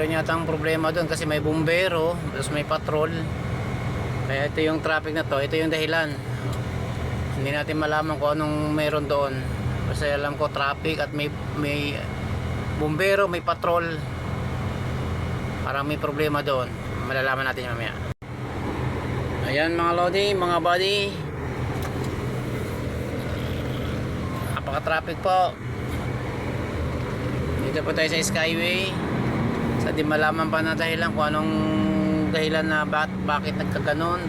Meron yatang problema doon kasi may bumbero, tapos may patrol. Kaya ito yung traffic na to, ito yung dahilan. Hindi natin malaman kung anong meron doon. Kasi alam ko traffic at may may bumbero, may patrol. Parang may problema doon. Malalaman natin mamaya. Ayan mga lodi, mga buddy. Napaka-traffic po. Dito po tayo sa Skyway. Sa di malaman pa na dahilan kung anong dahilan na bat, bakit nagkaganon.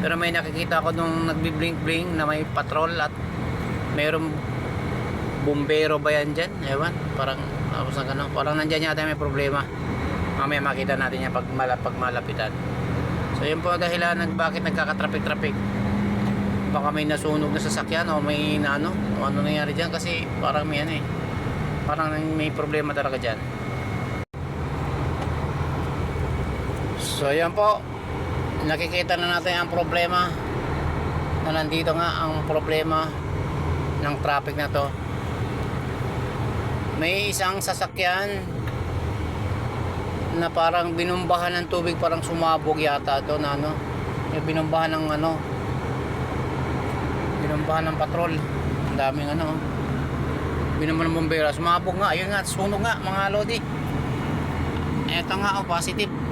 Pero may nakikita ko nung nagbi-blink-blink na may patrol at mayroong bumbero ba yan dyan? Ewan, parang tapos na gano'n. Parang nandyan yata may problema. Mamaya makita natin yan pag, malap, pag malapitan. So yun po ang dahilan ng bakit nagkakatraffic-traffic. Baka may nasunog na sasakyan o may ano, o ano nangyari dyan kasi parang may ano eh. Parang may problema talaga dyan. So yan po. Nakikita na natin ang problema na nandito nga ang problema ng traffic na to. May isang sasakyan na parang binumbahan ng tubig parang sumabog yata to na ano. Yung binumbahan ng ano binumbahan ng patrol. Ang daming ano binumbahan ng bombera. Sumabog nga ayun nga sunog nga mga lodi. Eto nga oh positive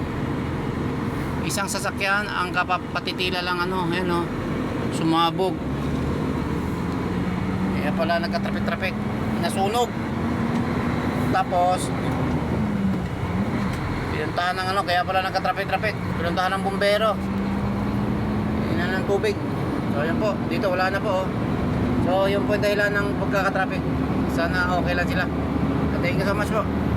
isang sasakyan ang kapapatitila lang ano ayan oh. Sumabog. Kaya pala nagka-traffic traffic nasunog. Tapos pinuntahan ng ano kaya pala nagka-traffic traffic pinuntahan ng bumbero. Ina ng tubig. So yun po. Dito wala na po oh. so yun po yung dahilan ng pagkaka-traffic sana okay lang sila. Thank you so much po